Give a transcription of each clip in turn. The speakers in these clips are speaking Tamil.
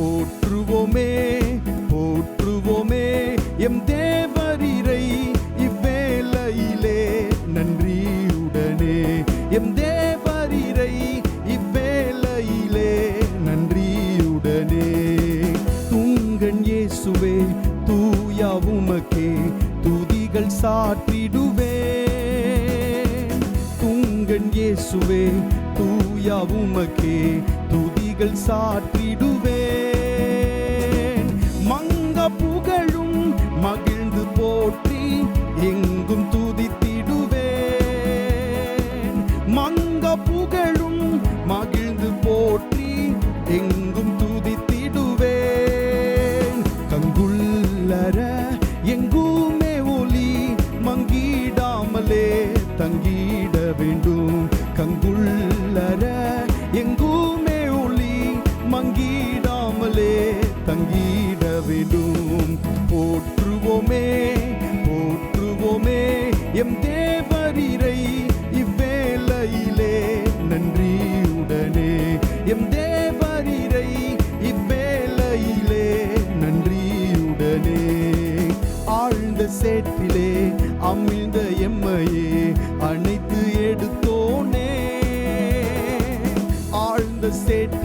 போற்றுவோமே போற்றுவோமே. எம் தேவரீரை இவ்வேளையிலே நன்றியுடனே. எம் தேவரீரை இவ்வேளையிலே நன்றியுடனே. துங்கன் இயேசுவே தூயா உமக்கே. துதிகள் சாற்றிடுவேன் துங்கன் இயேசுவே தூயா உமக்கே. துதிகள் சாற்றிடுவேன் எங்கும் துதித்திடுவேன். மங்க புகழும் மகிழ்ந்து போற்றி எங்கும் துதித்திடுவேன். கங்குள்ளர எங்குமே ஒலி மங்கிடாமலே தங்கிட வேண்டும். கங்குள்ளர எங்குமே ஒளி மங்கிடாமலே தங்கிட வேண்டும். போற்றுவோமே எம் தேவரீரை இவ்வேளையிலே நன்றியுடனே. ஆழ்ந்த சேற்றிலே அமிழ்ந்த எம்மையே அணைத்து எடுத்தோனே. ஆழ்ந்த சேற்றினில்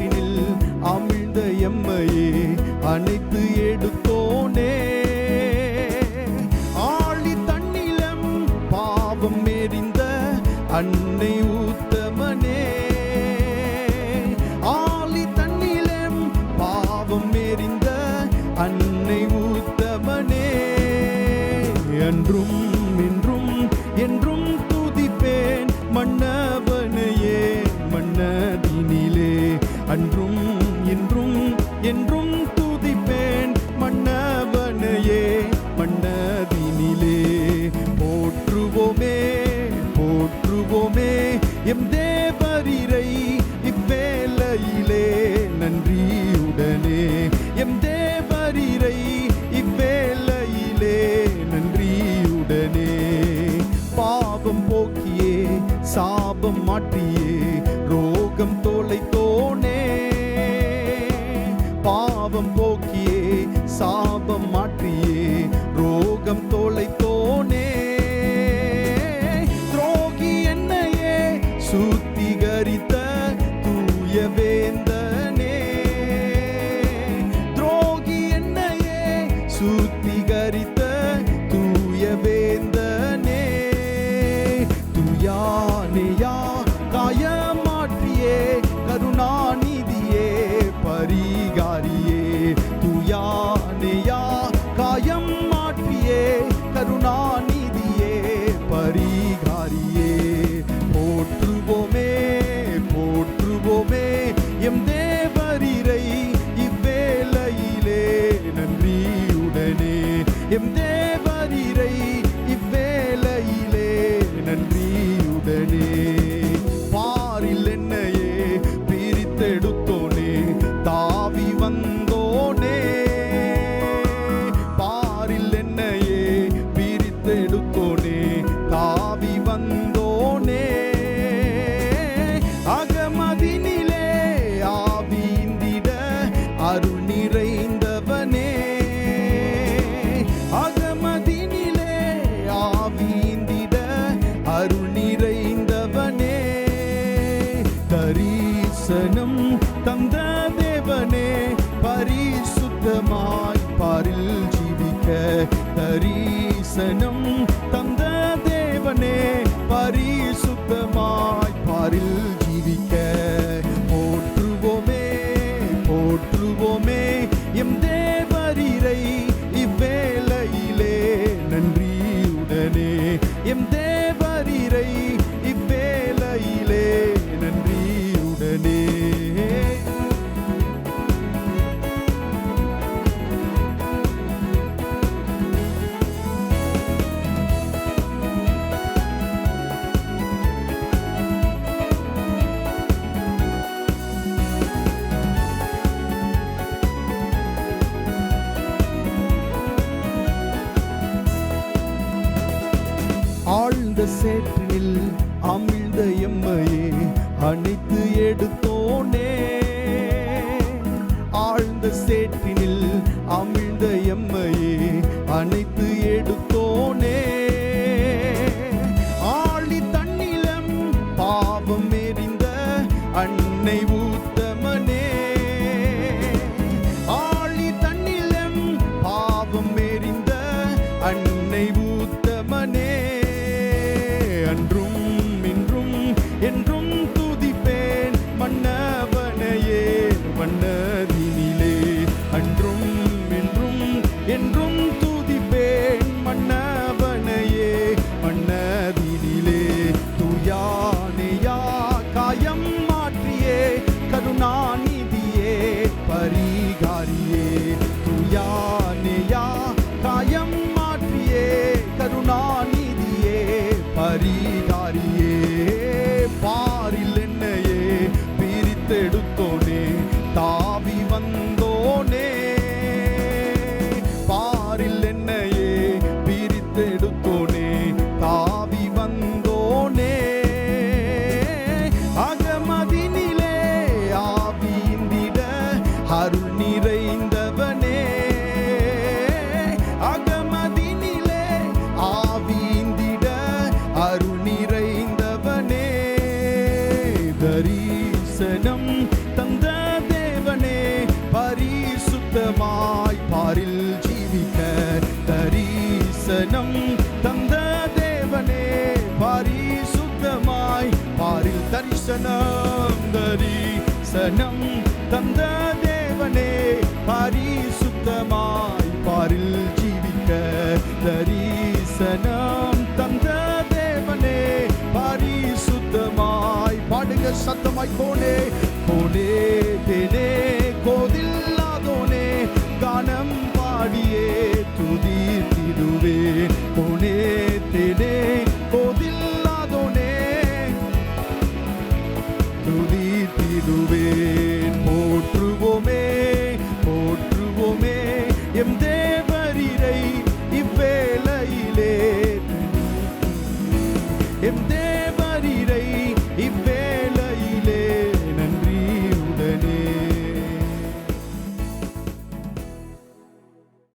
மாற்றியே ரோகம் தோலைத்தோனே பாவம் போக்கியே சாபம் மாற்றியே ரோகம் தோலைத்தோனே துரோகி என்னையே சுத்திகரித்த தூய வேந்தனே. துரோகி என்னையே சுத்திகரித்த தூய வேந்தனே. துயானையா நன்றியுடனே பரிசுத்தமாய் பாரில் ஜீவிக்க. போற்றுவோமே போற்றுவோமே எம் தேவரீரை இவ்வேளையிலே நன்றியுடனே எம் தேவரீரை சேற்றில் அமிழ்ந்த எம்மையே அணைத்து எடுத்து தரிசனம் தந்த தேவனே பரிசுத்தமாய் பாரில் தரிசனம் தரிசனம் தந்த தேவனே பரிசுத்தமாய் பாரில் ஜீவிக்க தரிசனம் தந்த தேவனே பரிசுத்தமாய் பாடுங்க சத்தமாய் போனே போனே தேனே கோதே